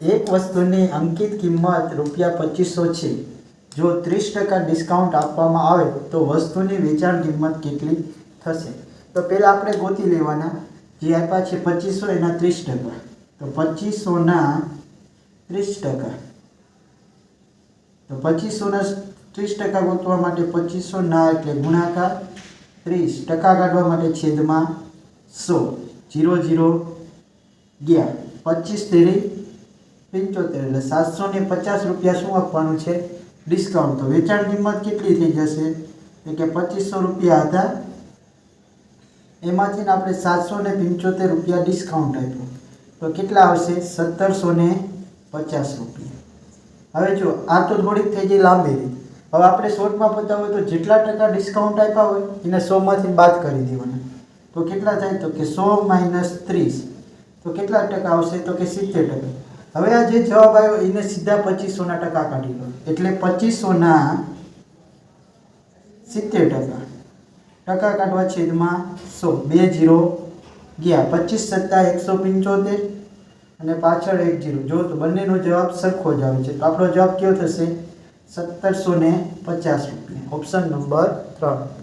એક વસ્તુની અંકિત કિંમત રૂપિયા પચીસો છે. જો ત્રીસ ટકા ડિસ્કાઉન્ટ આપવામાં આવે, તો વસ્તુની વેચાણ કિંમત કેટલી થશે? તો પહેલાં આપણે ગોતી લેવાના. જે આપ્યા છે પચીસો, એના ત્રીસ ટકા. તો પચીસોના ત્રીસ ટકા. તો પચીસોના ત્રીસ ટકા ગોતવા માટે પચીસો ના એટલે ગુણાકાર ત્રીસ. ટકા કાઢવા માટે છેદમાં સો. જીરો જીરો, ગયા. પચીસ તેરી પંચોતેર એટલે સાતસો ને પચાસ રૂપિયા શું આપવાનું છે? ડિસ્કાઉન્ટ તો વેચાણ કિંમત કેટલી થઈ જશે? એટલે કે પચીસો રૂપિયા હતા એમાંથી આપણે સાતસો ને પંચોતેર રૂપિયા ડિસ્કાઉન્ટ આપ્યું. તો કેટલા આવશે? સત્તરસો ને પચાસ રૂપિયા. હવે જો આ તો થોડીક થઈ ગઈ લાંબી રીત. હવે આપણે શોર્ટમાં પતાવું તો જેટલા ટકા ડિસ્કાઉન્ટ આપ્યા હોય, એને સોમાંથી બાદ કરી દેવાના. તો કેટલા થાય? તો કે સો માઇનસ ત્રીસ. તો કેટલા ટકા આવશે? તો કે સિત્તેર ટકા. હવે આ જે જવાબ આવ્યો, એને સીધા પચીસોના ટકા કાઢી લો એટલે પચીસોના સિત્તેર ટકા. ટકા કાઢવા છેદમાં સો. બે જીરો ગયા. પચીસ સત્તા એકસો પંચોતેર અને પાછળ એક જીરો. જો તો બંનેનો જવાબ સરખો જ આવે છે. તો આપણો જવાબ કયો થશે? સત્તરસો ને પચાસ રૂપિયા. ઓપ્શન નંબર ત્રણ.